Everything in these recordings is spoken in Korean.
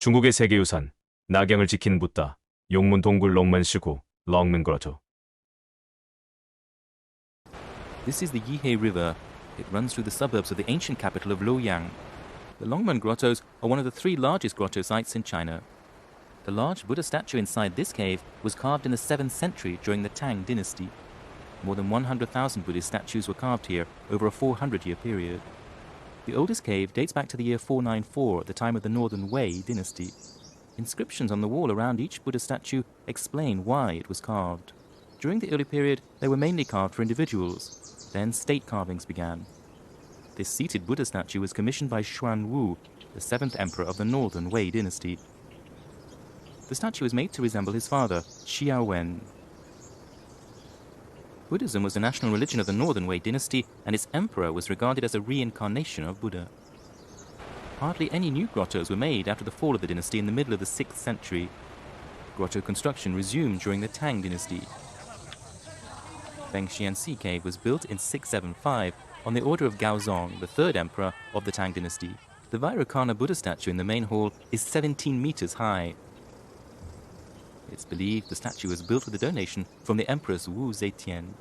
중국의 세계유산, 낙양을 지킨 붓다, 용문 동굴 롱men 시구, 롱men 그로토. This is the Yihe River. It runs through the suburbs of the ancient capital of Luoyang. The Longmen Grottos are one of the three largest grotto sites in China. The large Buddha statue inside this cave was carved in the 7th century during the Tang dynasty. More than 100,000 Buddhist statues were carved here over a 400 year period. The oldest cave dates back to the year 494 at the time of the Northern Wei dynasty. Inscriptions on the wall around each Buddha statue explain why it was carved. During the early period, they were mainly carved for individuals. Then state carvings began. This seated Buddha statue was commissioned by Xuan Wu, the seventh emperor of the Northern Wei dynasty. The statue is made to resemble his father, Xia Wen. Buddhism was the national religion of the Northern Wei dynasty, and its emperor was regarded as a reincarnation of Buddha. Hardly any new grottos were made after the fall of the dynasty in the middle of the 6th century. Grotto construction resumed during the Tang dynasty. Bengxianxi cave was built in 675 on the order of Gaozong, the third emperor of the Tang dynasty. The Vairocana Buddha statue in the main hall is 17 meters high. It's believed the statue was built with a donation from the Empress Wu Zetian.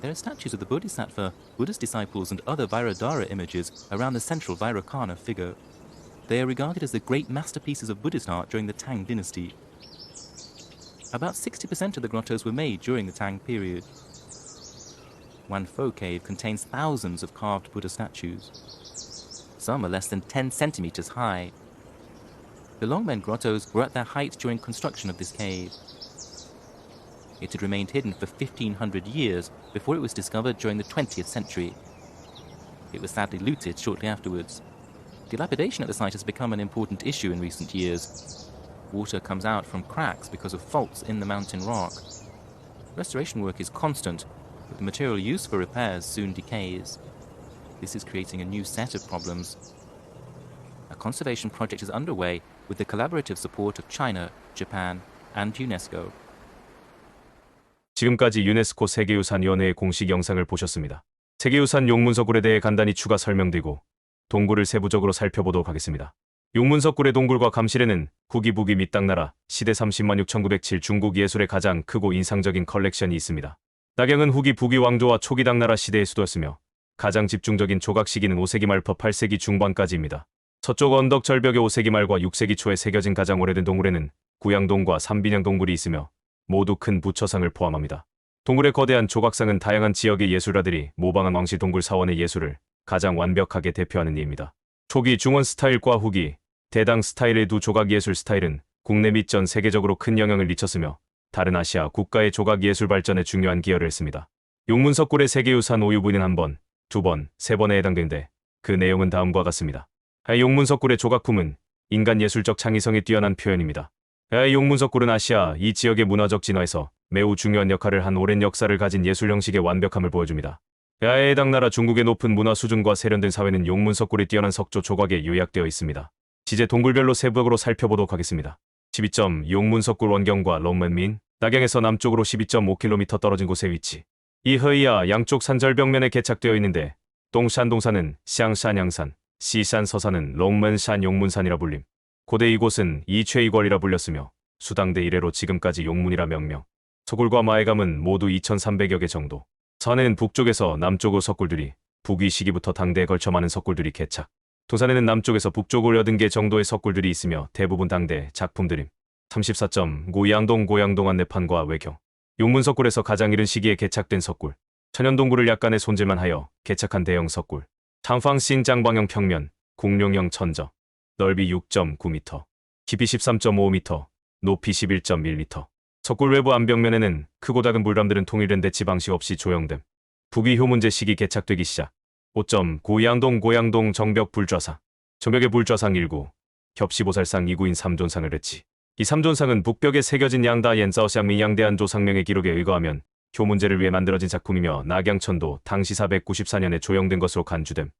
There are statues of the Bodhisattva, Buddhist disciples, and other Vairadhara images around the central Vairocana figure. They are regarded as the great masterpieces of Buddhist art during the Tang dynasty. About 60% of the grottos were made during the Tang period. Wanfo Cave contains thousands of carved Buddha statues. Some are less than 10 centimeters high. The Longmen grottos were at their height during construction of this cave. It had remained hidden for 1500 years before it was discovered during the 20th century. It was sadly looted shortly afterwards. Dilapidation at the site has become an important issue in recent years. Water comes out from cracks because of faults in the mountain rock. Restoration work is constant, but the material used for repairs soon decays. This is creating a new set of problems. A conservation project is underway with the collaborative support of China, Japan, and UNESCO. 지금까지 유네스코 세계유산위원회의 공식 영상을 보셨습니다. 세계유산 용문석굴에 대해 간단히 추가 설명드리고 동굴을 세부적으로 살펴보도록 하겠습니다. 용문석굴의 동굴과 감실에는 후기 북이 및 땅나라 시대 30만 6907 중국 예술의 가장 크고 인상적인 컬렉션이 있습니다. 낙양은 후기 북이 왕조와 초기 당나라 시대의 수도였으며 가장 집중적인 조각 시기는 5세기 말부터 8세기 중반까지입니다. 서쪽 언덕 절벽의 5세기 말과 6세기 초에 새겨진 가장 오래된 동굴에는 구양동과 삼빈양 동굴이 있으며 모두 큰 부처상을 포함합니다. 동굴의 거대한 조각상은 다양한 지역의 예술가들이 모방한 왕실 동굴 사원의 예술을 가장 완벽하게 대표하는 이입니다. 초기 중원 스타일과 후기 대당 스타일의 두 조각 예술 스타일은 국내 및 전 세계적으로 큰 영향을 미쳤으며 다른 아시아 국가의 조각 예술 발전에 중요한 기여를 했습니다. 용문석굴의 세계유산 5유분인 한 번, 두 번, 세 번에 해당되는데 그 내용은 다음과 같습니다. 아, 용문석굴의 조각품은 인간 예술적 창의성이 뛰어난 표현입니다. 아, 용문석굴은 아시아 이 지역의 문화적 진화에서 매우 중요한 역할을 한 오랜 역사를 가진 예술 형식의 완벽함을 보여줍니다. 야에 해당 나라 중국의 높은 문화 수준과 세련된 사회는 용문석굴이 뛰어난 석조 조각에 요약되어 있습니다. 지제 동굴별로 세부적으로 살펴보도록 하겠습니다. 12점 용문석굴 원경과 롱맨민 낙양에서 남쪽으로 12.5km 떨어진 곳에 위치. 이 허이야 양쪽 산절벽면에 개착되어 있는데 동산 동산은 샹산 양산, 시산 서산은 롱맨산 용문산이라 불림. 고대 이곳은 이최이궐이라 불렸으며 수당대 이래로 지금까지 용문이라 명명. 서굴과 마해감은 모두 2,300여 개 정도. 산에는 북쪽에서 남쪽으로 석굴들이 북위 시기부터 당대에 걸쳐 많은 석굴들이 개착. 도산에는 남쪽에서 북쪽으로 80개 정도의 석굴들이 있으며 대부분 당대 작품들임. 34점 고양동 고양동 안내판과 외경. 용문석굴에서 가장 이른 시기에 개착된 석굴. 천연동굴을 약간의 손질만 하여 개착한 대형 석굴. 장방신 장방형 평면, 공룡형 천저. 넓이 6.9m, 깊이 13.5m, 높이 11.1m. 석굴 외부 안벽면에는 크고 작은 물담들은 통일된 대치 방식 없이 조형됨. 북위 효문제 시기 개착되기 시작. 5점 고양동 고양동 정벽 불좌상. 정벽의 불좌상 1구. 겹시보살상 2구인 삼존상을 했지. 이 삼존상은 북벽에 새겨진 양다 옌사오샹 미 양대한 조상명의 기록에 의거하면 효문제를 위해 만들어진 작품이며 낙양천도 당시 494년에 조형된 것으로 간주됨.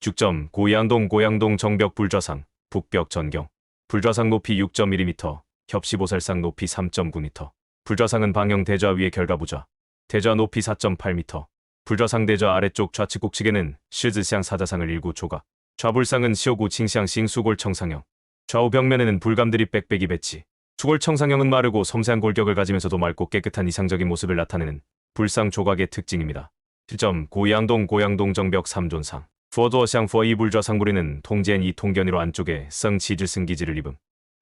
6점 고양동 고양동 정벽 불좌상. 북벽 전경. 불좌상 높이 6.1m, 겹시보살상 높이 3.9m. 불좌상은 방형 대좌 위에 결과부좌. 대좌 높이 4.8m. 불좌상 대좌 아래쪽 좌측 꼭측에는 실즈샹 사자상을 일구 조각. 좌불상은 시오구 칭샹 싱수골 청상형. 좌우 벽면에는 불감들이 빽빽이 배치. 수골 청상형은 마르고 섬세한 골격을 가지면서도 맑고 깨끗한 이상적인 모습을 나타내는 불상 조각의 특징입니다. 실점 고양동 고양동 정벽 3존상. 포도어샹 포이 불좌상 부리는 통지엔 이 통견이로 안쪽에 썽치질 승기지를 입음.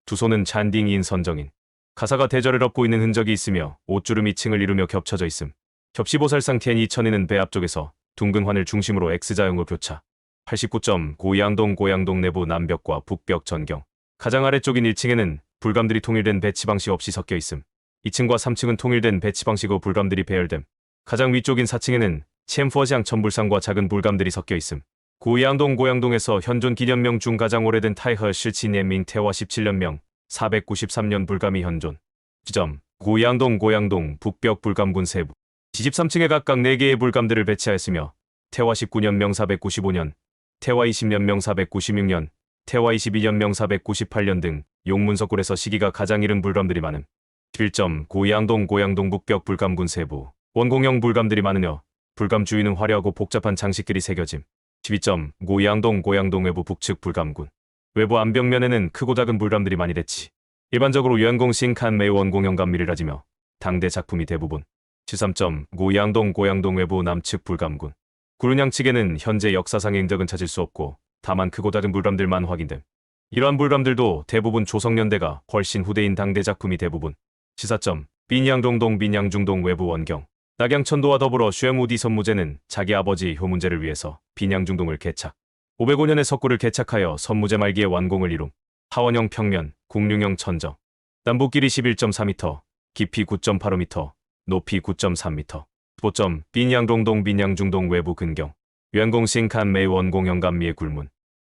두 손은 잔딩인 선정인. 가사가 대절을 엎고 있는 흔적이 있으며 옷주름이 층을 이루며 겹쳐져 있음. 겹시보살상 텐 2000에는 배 앞쪽에서 둥근 환을 중심으로 X자형으로 교차. 89점 고양동 고양동 내부 남벽과 북벽 전경. 가장 아래쪽인 1층에는 불감들이 통일된 배치 방식 없이 섞여 있음. 2층과 3층은 통일된 배치 방식으로 불감들이 배열됨. 가장 위쪽인 4층에는 챔퍼시앙 천불상과 작은 불감들이 섞여 있음. 고양동 고양동에서 현존 기념명 중 가장 오래된 타이허 실치네밍 태화 17년명 493년 불감이 현존. 지점 고양동 고양동 북벽 불감군 세부 23층에 각각 4개의 불감들을 배치하였으며 태화 19년명 495년, 태화 20년명 496년, 태화 22년명 498년 등 용문석굴에서 시기가 가장 이른 불감들이 많음. 11점 고양동 고양동 북벽 불감군 세부 원공형 불감들이 많으며 불감 주위는 화려하고 복잡한 장식들이 새겨짐. 12점 고양동 고양동 외부 북측 불감군 외부 안벽면에는 크고 작은 불감들이 많이 대치. 일반적으로 유연공 싱칸 매우 원공형 감미를 가지며 당대 작품이 대부분. 13점 고양동 고양동 외부 남측 불감군 구른양 측에는 현재 역사상의 흔적은 찾을 수 없고 다만 크고 작은 불감들만 확인됨. 이러한 불감들도 대부분 조성년대가 훨씬 후대인 당대 작품이 대부분. 시사점 빈양동동 빈양중동 외부 원경 낙양천도와 더불어 쉐무디 선무제는 자기 아버지 효문제를 위해서 빈양중동을 개착. 505년에 석굴을 개착하여 선무제 말기에 완공을 이룸. 하원형 평면, 국룡형 천정. 남북 길이 11.4m, 깊이 9.85m, 높이 9.3m. 5점 빈양동동 빈양중동 외부 근경. 유한공신 칸메 원공형 감미의 굴문.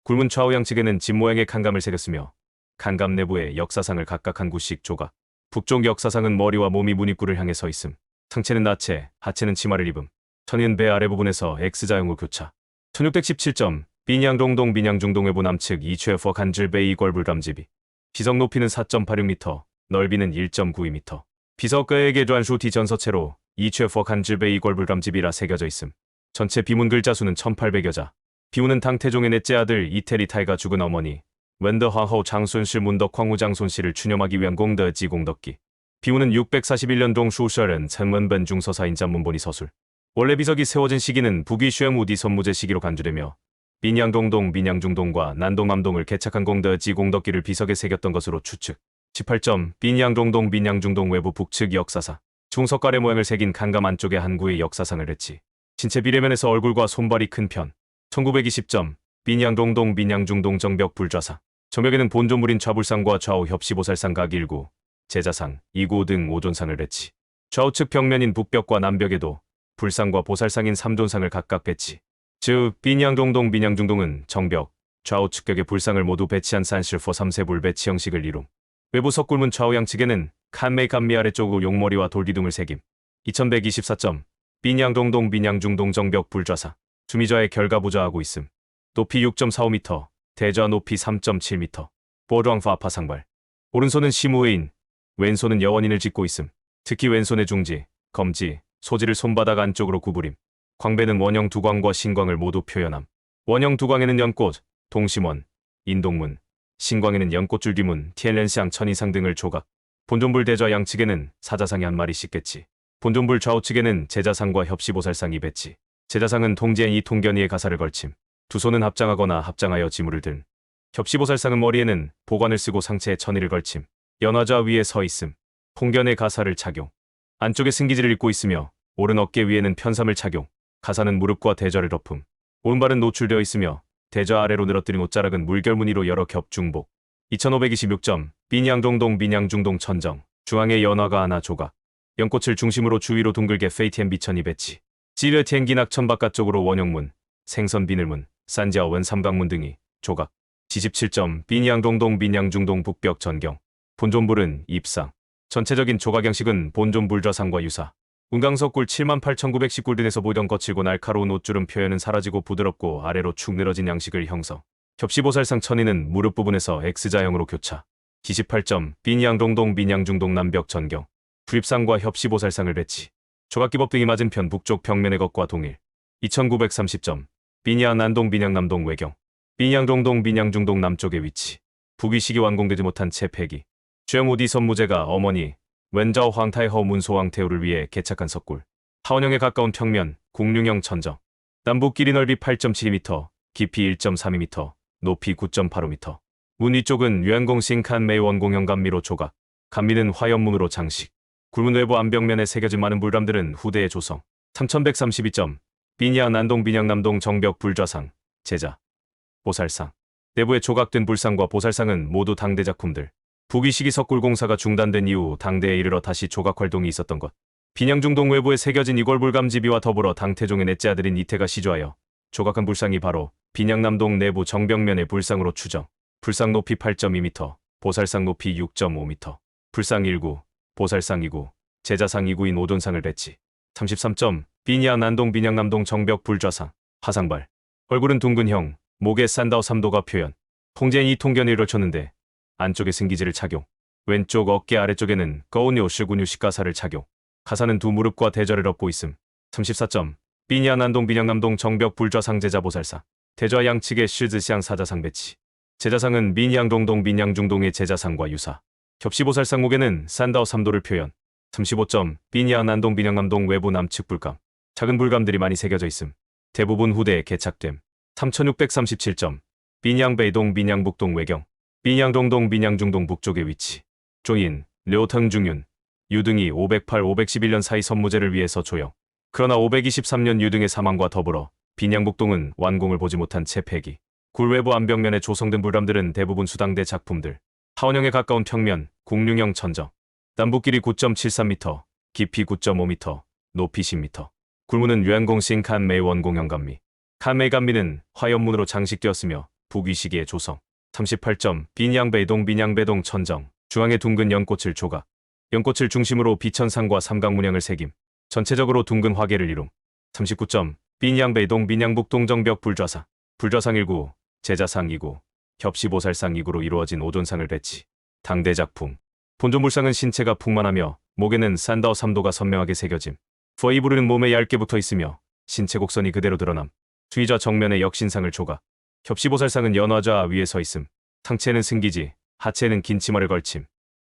굴문 좌우 양측에는 집 모양의 칸감을 새겼으며 칸감 내부에 역사상을 각각 한 구씩 조각. 북쪽 역사상은 머리와 몸이 문입구를 향해 서 있음. 상체는 나체, 하체는 치마를 입음. 천인 배 아래 부분에서 X자형으로 교차. 1617점 빈양동동 빈양중동 외부 남측 이최퍼 간질베이 걸불감집이. 비석 높이는 4.86m, 넓이는 1.92m. 비석가에게 전슈티 전서체로 이최퍼 간질베이 걸불감집이라 새겨져 있음. 전체 비문 글자 수는 1800여자. 비문은 당태종의 넷째 아들 이태리타이가 죽은 어머니 웬더 화허 장순실 문덕 황후 장손 씨를 추념하기 위한 공덕지 공덕기. 비문은 641년동 슈셔른 천문변 중서사인 잔문본이 서술. 원래 비석이 세워진 시기는 북위 슈엠 우디 선무제 시기로 간주되며 민양동동 민양중동과 난동암동을 개착한 공덕지 공덕기를 비석에 새겼던 것으로 추측. 18점 빈양동동 빈양중동 외부 북측 역사상 중석가래 모양을 새긴 강감 안쪽에 한 구의 역사상을 했지. 신체 비례면에서 얼굴과 손발이 큰 편. 1920점 빈양동동 빈양중동 정벽 불좌상 정벽에는 본조물인 좌불상과 좌우 협시보살상 각 1구, 제자상, 2구 등 5존상을 배치. 좌우측 벽면인 북벽과 남벽에도 불상과 보살상인 3존상을 각각 배치. 즉 빈양동동 빈양중동은 정벽, 좌우측 벽에 불상을 모두 배치한 산실포 3세불 배치 형식을 이룸. 외부 석굴문 좌우 양측에는 칸메이 감미 아래쪽으로 용머리와 돌기둥을 새김. 2124점 빈양동동 빈양중동 정벽 불좌상 주미좌에 결과부좌하고 있음. 높이 6.45m, 대좌 높이 3.7m. 보르왕파 아파상발. 오른손은 시무회인, 왼손은 여원인을 짓고 있음. 특히 왼손의 중지, 검지, 소지를 손바닥 안쪽으로 구부림. 광배는 원형 두광과 신광을 모두 표현함. 원형 두광에는 연꽃, 동심원, 인동문, 신광에는 연꽃줄기문, 티엘렌시앙 천이상 등을 조각. 본존불 대좌 양측에는 사자상이 한 마리씩 겠지. 본존불 좌우측에는 제자상과 협시보살상이 배치. 제자상은 통제인 이 통견이의 가사를 걸침. 두 손은 합장하거나 합장하여 지물을 든. 협시보살상은 머리에는 보관을 쓰고 상체에 천의를 걸침. 연화좌 위에 서 있음. 통견의 가사를 착용. 안쪽에 승기지를 입고 있으며 오른 어깨 위에는 편삼을 착용. 가사는 무릎과 대좌를 덮음. 오른발은 노출되어 있으며 대좌 아래로 늘어뜨린 옷자락은 물결무늬로 여러 겹 중복. 2526점 빈양동동 빈양중동 천정 중앙에 연화가 하나 조각. 연꽃을 중심으로 주위로 둥글게 페이티엔 비천이 배치. 찌르티엔기 낙천 바깥쪽으로 원형문, 생선 비늘문, 산지아 원 삼각문 등이 조각. 27점 빈양동동 빈양중동 북벽 전경. 본존불은 입상. 전체적인 조각 양식은 본존불 좌상과 유사. 운강석굴 78,910굴 등에서 보던 거칠고 날카로운 옷주름 표현은 사라지고 부드럽고 아래로 축 늘어진 양식을 형성. 겹시보살상 천이는 무릎 부분에서 X자형으로 교차. 28점 빈양동동 빈양중동 남벽 전경. 불입상과 협시보살상을 배치. 조각기법 등이 맞은편 북쪽 벽면의 것과 동일. 2930점 빈양 난동 빈양 남동 외경. 빈양 동동 빈양 중동 남쪽의 위치. 북위식이 완공되지 못한 채 폐기. 쥐어무디 선무제가 어머니 웬자오 황타이허 문소왕 태우를 위해 개착한 석굴. 하원형에 가까운 평면 국룡형 천정. 남북 길이 넓이 8.72m, 깊이 1.32m, 높이 9.85m. 문 위쪽은 유한공 싱칸 메이 원공형 감미로 조각. 감미는 화연문으로 장식. 굴문 외부 안벽면에 새겨진 많은 물담들은 후대의 조성. 3132점. 빈양 난동 빈양 남동 정벽 불좌상. 제자. 보살상. 내부에 조각된 불상과 보살상은 모두 당대 작품들. 북위 시기 석굴공사가 중단된 이후 당대에 이르러 다시 조각 활동이 있었던 것. 빈양중동 외부에 새겨진 이골불감지비와 더불어 당태종의 넷째 아들인 이태가 시조하여 조각한 불상이 바로 빈양남동 내부 정벽면의 불상으로 추정. 불상 높이 8.2m, 보살상 높이 6.5m. 불상 1구, 보살상 2구, 제자상 2구인 오돈상을 배치. 33점, 빈양 난동 빈양 남동 정벽 불좌상, 화상발. 얼굴은 둥근형, 목에 산다오 삼도가 표현. 통제인 이 통견을 이뤄쳤는데 안쪽에 승기지를 착용. 왼쪽 어깨 아래쪽에는 거운요 실군유 식 가사를 착용. 가사는 두 무릎과 대절을 엎고 있음. 34점. 빈야 난동 빈양 남동 정벽 불좌상 제자 보살상. 대좌 양측에 실즈시ang 사자상 배치. 제자상은 민양 동동 민양 중동의 제자상과 유사. 겹시보살상 목에는 산다오 삼도를 표현. 35점. 빈야 난동 빈양남동 외부 남측 불감. 작은 불감들이 많이 새겨져 있음. 대부분 후대에 개착됨. 3637점. 빈양베이동 빈양북동 외경. 빈양동동 빈양중동 북쪽의 위치. 조인, 료腾중윤, 유등이 508, 511년 사이 선무제를 위해서 조영. 그러나 523년 유등의 사망과 더불어 빈양북동은 완공을 보지 못한 채 폐기. 굴외부 안벽면에 조성된 불담들은 대부분 수당대 작품들. 하원형에 가까운 평면, 국룡형 천정. 남북길이 9.73m, 깊이 9.5m, 높이 10m. 굴문은 유한공신 칸 메이 원 공형감미. 칸 메이 감미는 화연문으로 장식되었으며 북위시기의 조성. 38점 빈양배동 빈양배동 천정 중앙에 둥근 연꽃을 조각 연꽃을 중심으로 비천상과 삼각문양을 새김 전체적으로 둥근 화계를 이룸 39점 빈양배동 빈양북동 정벽 불좌상 불좌상 1구 제자상 2구 겹시보살상 2구로 이루어진 오존상을 배치 당대 작품. 본존불상은 신체가 풍만하며 목에는 산다오 삼도가 선명하게 새겨짐. 부어이 부르는 몸에 얇게 붙어 있으며 신체 곡선이 그대로 드러남. 수의좌 정면에 역신상을 조각. 겹시보살상은 연화좌 위에 서 있음. 상체는 승기지, 하체는 긴 치마를 걸침.